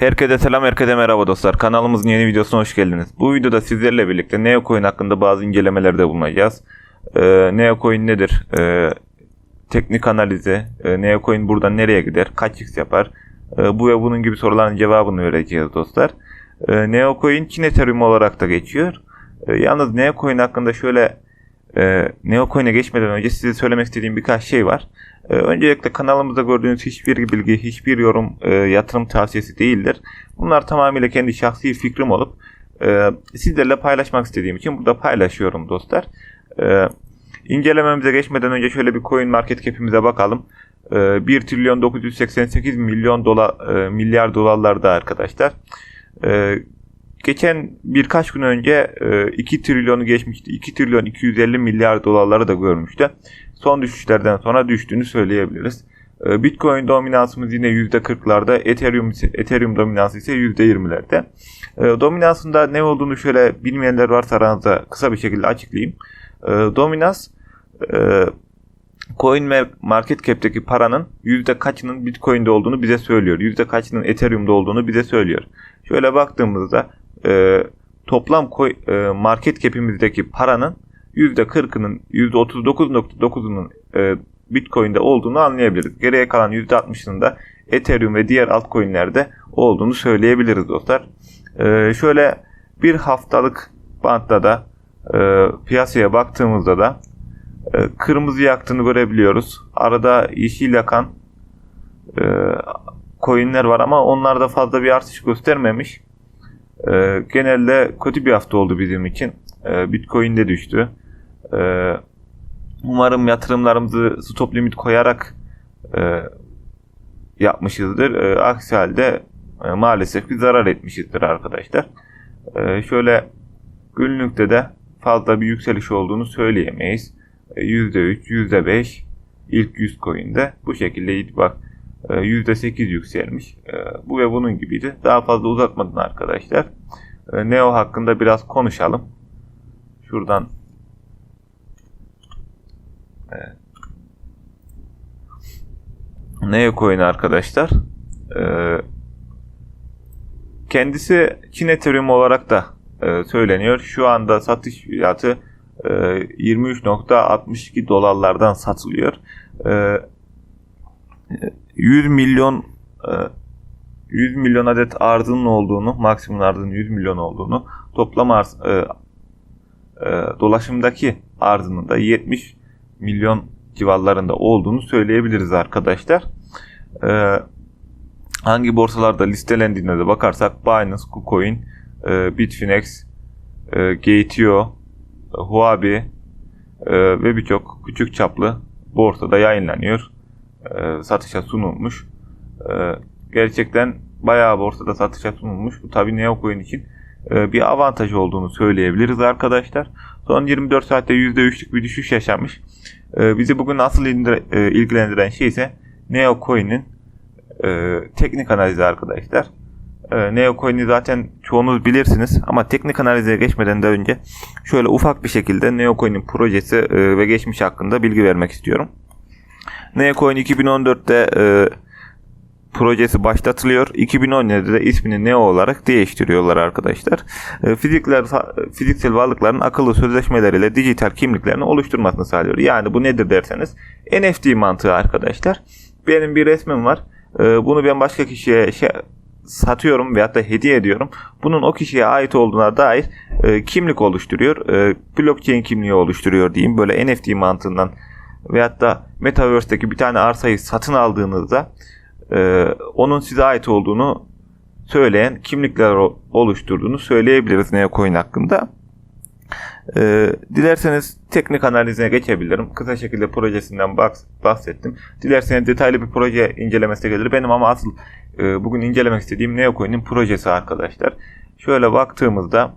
Herkese selam, herkese merhaba dostlar. Kanalımızın yeni videosuna hoş geldiniz. Bu videoda sizlerle birlikte Neocoin hakkında bazı incelemelerde bulunacağız. Ee, Neocoin nedir? Ee, teknik analizi, e, Neocoin buradan nereye gider, kaç x yapar? Ee, bu ve bunun gibi soruların cevabını vereceğiz dostlar. Ee, Neocoin Çin Ethereum olarak da geçiyor. Ee, yalnız Neocoin hakkında şöyle e, Neocoin'e geçmeden önce size söylemek istediğim birkaç şey var. Ee, öncelikle kanalımızda gördüğünüz hiçbir bilgi, hiçbir yorum e, yatırım tavsiyesi değildir. Bunlar tamamıyla kendi şahsi fikrim olup e, sizlerle paylaşmak istediğim için burada paylaşıyorum dostlar. E, incelememize geçmeden önce şöyle bir coin market cap'imize bakalım. E, 1 trilyon 988 milyon dolar e, milyar dolarlarda arkadaşlar. E, geçen birkaç gün önce e, 2 trilyonu geçmişti. 2 trilyon 250 milyar dolarları da görmüştü. Son düşüşlerden sonra düştüğünü söyleyebiliriz. E, Bitcoin dominansımız yine %40'larda, Ethereum Ethereum dominansı ise %20'lerde. E, dominansında ne olduğunu şöyle bilmeyenler varsa aranızda kısa bir şekilde açıklayayım. E, dominans e, Coin Market Cap'teki paranın yüzde kaçının Bitcoin'de olduğunu bize söylüyor. Yüzde kaçının Ethereum'da olduğunu bize söylüyor. Şöyle baktığımızda e, toplam coin- e, market cap'imizdeki paranın %40'ının %39.9'unun e, Bitcoin'de olduğunu anlayabiliriz. Geriye kalan %60'ının da Ethereum ve diğer altcoin'lerde olduğunu söyleyebiliriz dostlar. E, şöyle bir haftalık bantta da e, piyasaya baktığımızda da e, kırmızı yaktığını görebiliyoruz. Arada yeşil yakan e, coinler var ama onlarda fazla bir artış göstermemiş. E, genelde kötü bir hafta oldu bizim için. E, Bitcoin de düştü. E, umarım yatırımlarımızı stop limit koyarak e, yapmışızdır. E, aksi halde e, maalesef bir zarar etmişizdir arkadaşlar. E, şöyle günlükte de fazla bir yükseliş olduğunu söyleyemeyiz. E, %3, %5 ilk 100 coin'de bu şekilde bak %8 yükselmiş. E, Bu ve bunun gibiydi. Daha fazla uzatmadan arkadaşlar. e, Neo hakkında biraz konuşalım. Şuradan Evet. Neo coin arkadaşlar. Ee, kendisi Çin Ethereum olarak da e, söyleniyor. Şu anda satış fiyatı e, 23.62 dolarlardan satılıyor. E, 100 milyon e, 100 milyon adet arzının olduğunu, maksimum arzının 100 milyon olduğunu, toplam arz, e, e, dolaşımdaki arzının da 70 milyon civarlarında olduğunu söyleyebiliriz arkadaşlar. Hangi borsalarda listelendiğine de bakarsak Binance, KuCoin, e, Bitfinex, e, Gate.io, e, Huobi e, ve birçok küçük çaplı borsada yayınlanıyor. E, satışa sunulmuş. E, gerçekten bayağı borsada satışa sunulmuş. Bu tabi Neocoin için e, bir avantaj olduğunu söyleyebiliriz arkadaşlar. Son 24 saatte %3'lük bir düşüş yaşanmış. E, bizi bugün asıl indir- e, ilgilendiren şey ise Neocoin'in e, teknik analizi arkadaşlar. E, Neocoin'i zaten çoğunuz bilirsiniz ama teknik analize geçmeden de önce şöyle ufak bir şekilde Neocoin'in projesi e, ve geçmiş hakkında bilgi vermek istiyorum. Neocoin 2014'te e, projesi başlatılıyor. 2017'de de ismini Neo olarak değiştiriyorlar arkadaşlar. E, Fizikler, fiziksel varlıkların akıllı sözleşmeleriyle dijital kimliklerini oluşturmasını sağlıyor. Yani bu nedir derseniz NFT mantığı arkadaşlar. Benim bir resmim var. E, Bunu ben başka kişiye şey, satıyorum veyahut da hediye ediyorum. Bunun o kişiye ait olduğuna dair e, kimlik oluşturuyor. Blockchain kimliği oluşturuyor diyeyim. Böyle NFT mantığından veyahut da Metaverse'deki bir tane arsayı satın aldığınızda e, onun size ait olduğunu söyleyen kimlikler oluşturduğunu söyleyebiliriz Neocoin hakkında. E, dilerseniz teknik analizine geçebilirim. Kısa şekilde projesinden bahsettim. Dilerseniz detaylı bir proje incelemesi gelir. Benim ama asıl e, bugün incelemek istediğim Neocoin'in projesi arkadaşlar. Şöyle baktığımızda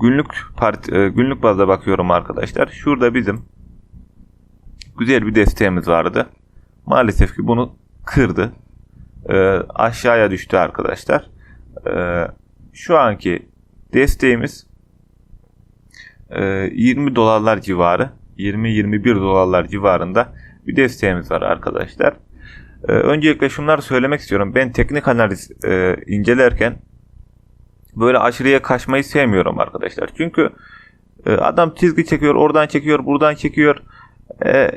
günlük part, e, günlük bazda bakıyorum arkadaşlar. Şurada bizim güzel bir desteğimiz vardı. Maalesef ki bunu kırdı. Ee, aşağıya düştü arkadaşlar. Ee, şu anki desteğimiz e, 20 dolarlar civarı. 20-21 dolarlar civarında bir desteğimiz var arkadaşlar. Ee, öncelikle şunları söylemek istiyorum. Ben teknik analiz e, incelerken böyle aşırıya kaçmayı sevmiyorum arkadaşlar. Çünkü e, adam çizgi çekiyor, oradan çekiyor, buradan çekiyor. E,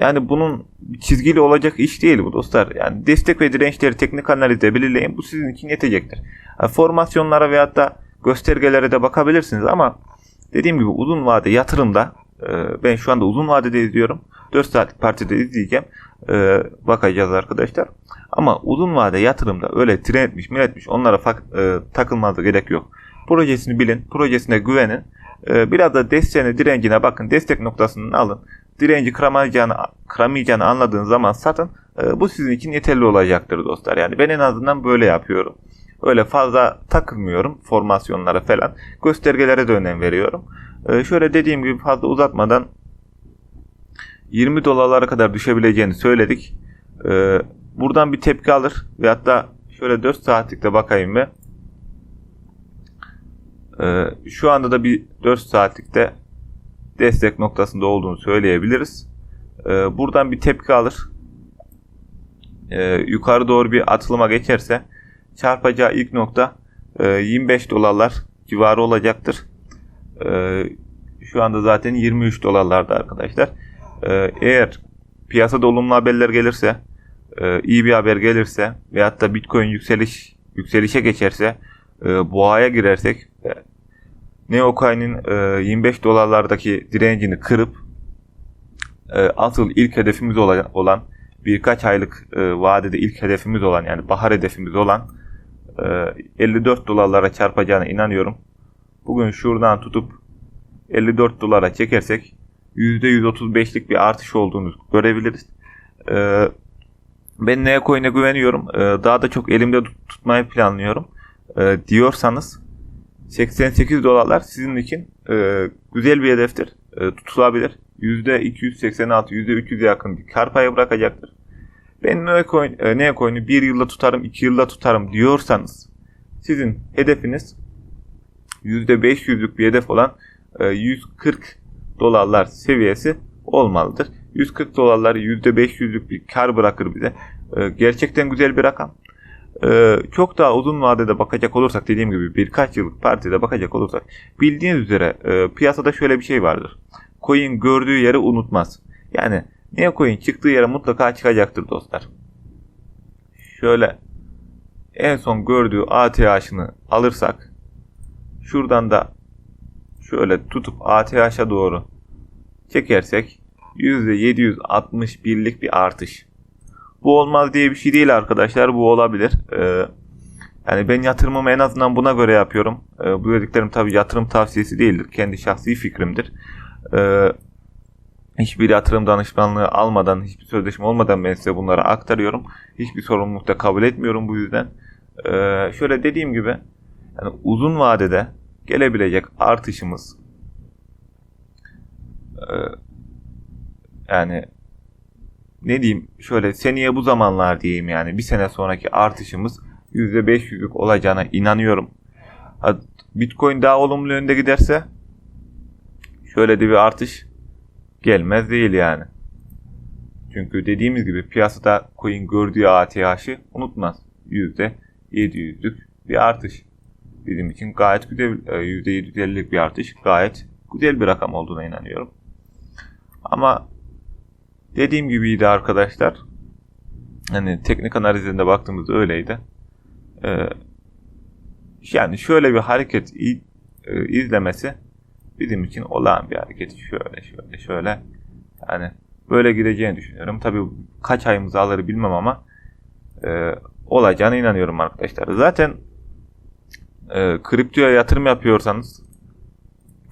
yani bunun çizgili olacak iş değil bu dostlar. Yani destek ve dirençleri teknik analizde belirleyin. Bu sizin için yetecektir. Yani formasyonlara veyahut da göstergelere de bakabilirsiniz ama dediğim gibi uzun vade yatırımda e, ben şu anda uzun vadede izliyorum. 4 saatlik partide izleyeceğim. E, bakacağız arkadaşlar. Ama uzun vade yatırımda öyle trendmiş, milletmiş onlara fak- e, takılmanıza gerek yok. Projesini bilin, projesine güvenin. E, biraz da desteğine, direncine bakın. Destek noktasını alın. Direnci kıramayacağını, kıramayacağını anladığın zaman satın. E, bu sizin için yeterli olacaktır dostlar. Yani ben en azından böyle yapıyorum. Öyle fazla takılmıyorum formasyonlara falan. Göstergelere de önem veriyorum. E, şöyle dediğim gibi fazla uzatmadan 20 dolarlara kadar düşebileceğini söyledik. E, buradan bir tepki alır ve hatta şöyle 4 saatlikte bakayım ve şu anda da bir 4 saatlikte destek noktasında olduğunu söyleyebiliriz. E, buradan bir tepki alır. E, yukarı doğru bir atılıma geçerse çarpacağı ilk nokta e, 25 dolarlar civarı olacaktır. E, şu anda zaten 23 dolarlarda arkadaşlar. E, eğer piyasada olumlu haberler gelirse, e, iyi bir haber gelirse veyahut da Bitcoin yükseliş yükselişe geçerse, e, boğaya girersek Neocoin'in e, 25 dolarlardaki direncini kırıp e, asıl ilk hedefimiz olan, birkaç aylık e, vadede ilk hedefimiz olan yani bahar hedefimiz olan e, 54 dolarlara çarpacağına inanıyorum. Bugün şuradan tutup 54 dolara çekersek %135'lik bir artış olduğunu görebiliriz. E, ben Neocoin'e güveniyorum. E, daha da çok elimde tut- tutmayı planlıyorum. E, diyorsanız 88 dolarlar sizin için e, güzel bir hedeftir. E, tutulabilir. %286, %300'e yakın bir kar payı bırakacaktır. Ben Neocoin, e, Neocoin'i 1 yılda tutarım, 2 yılda tutarım diyorsanız sizin hedefiniz %500'lük bir hedef olan e, 140 dolarlar seviyesi olmalıdır. 140 dolarlar %500'lük bir kar bırakır bize. E, gerçekten güzel bir rakam. Ee, çok daha uzun vadede bakacak olursak dediğim gibi birkaç yıllık partide bakacak olursak bildiğiniz üzere e, piyasada şöyle bir şey vardır. Coin gördüğü yeri unutmaz. Yani Neo Coin çıktığı yere mutlaka çıkacaktır dostlar. Şöyle en son gördüğü ATH'ını alırsak şuradan da şöyle tutup ATH'a doğru çekersek %761'lik bir artış. Bu olmaz diye bir şey değil arkadaşlar. Bu olabilir. Ee, yani ben yatırımımı en azından buna göre yapıyorum. Ee, bu dediklerim tabii yatırım tavsiyesi değildir. Kendi şahsi fikrimdir. Ee, hiçbir yatırım danışmanlığı almadan, hiçbir sözleşme olmadan ben size bunları aktarıyorum. Hiçbir sorumluluk da kabul etmiyorum bu yüzden. Ee, şöyle dediğim gibi yani uzun vadede gelebilecek artışımız e, yani ne diyeyim şöyle seneye bu zamanlar diyeyim yani bir sene sonraki artışımız %500'lük olacağına inanıyorum. Bitcoin daha olumlu yönde giderse şöyle de bir artış gelmez değil yani. Çünkü dediğimiz gibi piyasada coin gördüğü ATH'ı unutmaz. %700'lük bir artış. Bizim için gayet güzel %750'lik bir artış. Gayet güzel bir rakam olduğuna inanıyorum. Ama Dediğim gibiydi arkadaşlar. Hani teknik analizinde baktığımızda öyleydi. Ee, yani şöyle bir hareket e, izlemesi bizim için olağan bir hareket. Şöyle şöyle şöyle. Yani böyle gideceğini düşünüyorum. Tabii kaç ayımızı alır bilmem ama e, olacağına inanıyorum arkadaşlar. Zaten e, kriptoya yatırım yapıyorsanız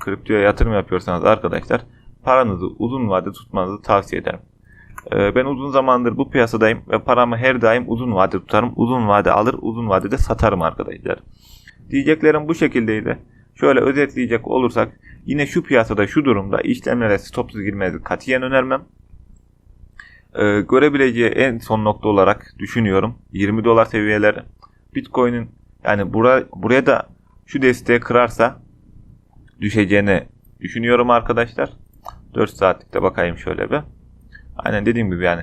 kriptoya yatırım yapıyorsanız arkadaşlar paranızı uzun vade tutmanızı tavsiye ederim. Ee, ben uzun zamandır bu piyasadayım ve paramı her daim uzun vade tutarım. Uzun vade alır, uzun vadede satarım arkadaşlar. Diyeceklerim bu şekildeydi. Şöyle özetleyecek olursak yine şu piyasada şu durumda işlemlere stopsuz girmenizi katiyen önermem. Ee, görebileceği en son nokta olarak düşünüyorum 20 dolar seviyeleri. Bitcoin'in yani bura, buraya da şu desteği kırarsa düşeceğini düşünüyorum arkadaşlar. 4 saatlikte bakayım şöyle bir. Aynen dediğim gibi yani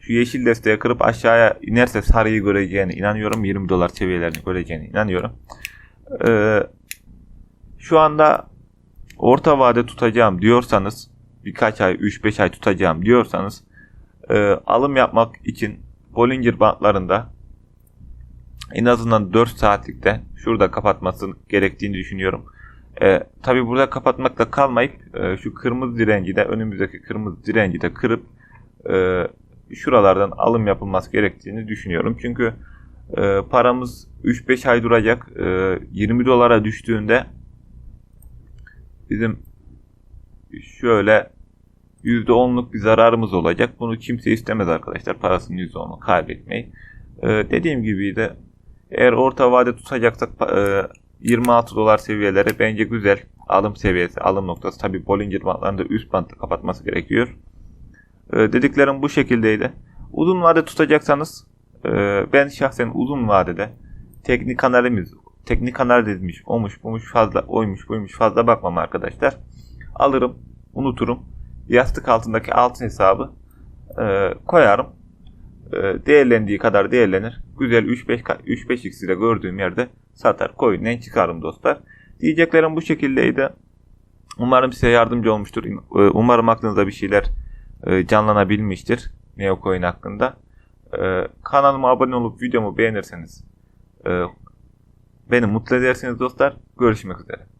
şu yeşil desteği kırıp aşağıya inerse sarıyı göreceğine inanıyorum. 20 dolar seviyelerini göreceğine inanıyorum. Ee, şu anda orta vade tutacağım diyorsanız birkaç ay 3-5 ay tutacağım diyorsanız e, alım yapmak için Bollinger bantlarında en azından 4 saatlikte şurada kapatması gerektiğini düşünüyorum. E, Tabi burada kapatmakla kalmayıp e, şu kırmızı direnci de önümüzdeki kırmızı direnci de kırıp e, şuralardan alım yapılması gerektiğini düşünüyorum. Çünkü e, paramız 3-5 ay duracak. E, 20 dolara düştüğünde bizim şöyle %10'luk bir zararımız olacak. Bunu kimse istemez arkadaşlar. Parasının %10'unu kaybetmeyi. Dediğim gibi de eğer orta vade tutacaksak e, 26 dolar seviyeleri bence güzel. Alım seviyesi, alım noktası. Tabi Bollinger bantlarını da üst bantta kapatması gerekiyor. Ee, dediklerim bu şekildeydi. Uzun vade tutacaksanız e, ben şahsen uzun vadede teknik analiz teknik analizmiş, olmuş, bulmuş fazla, oymuş, buymuş fazla bakmam arkadaşlar. Alırım, unuturum. Yastık altındaki altın hesabı e, koyarım. E, değerlendiği kadar değerlenir. Güzel 3-5 3-5x'i de gördüğüm yerde satar, coin'den çıkarım dostlar. Diyeceklerim bu şekildeydi. Umarım size yardımcı olmuştur. Umarım aklınızda bir şeyler e, canlanabilmiştir. Neocoin hakkında. E, kanalıma abone olup videomu beğenirseniz e, beni mutlu edersiniz dostlar. Görüşmek üzere.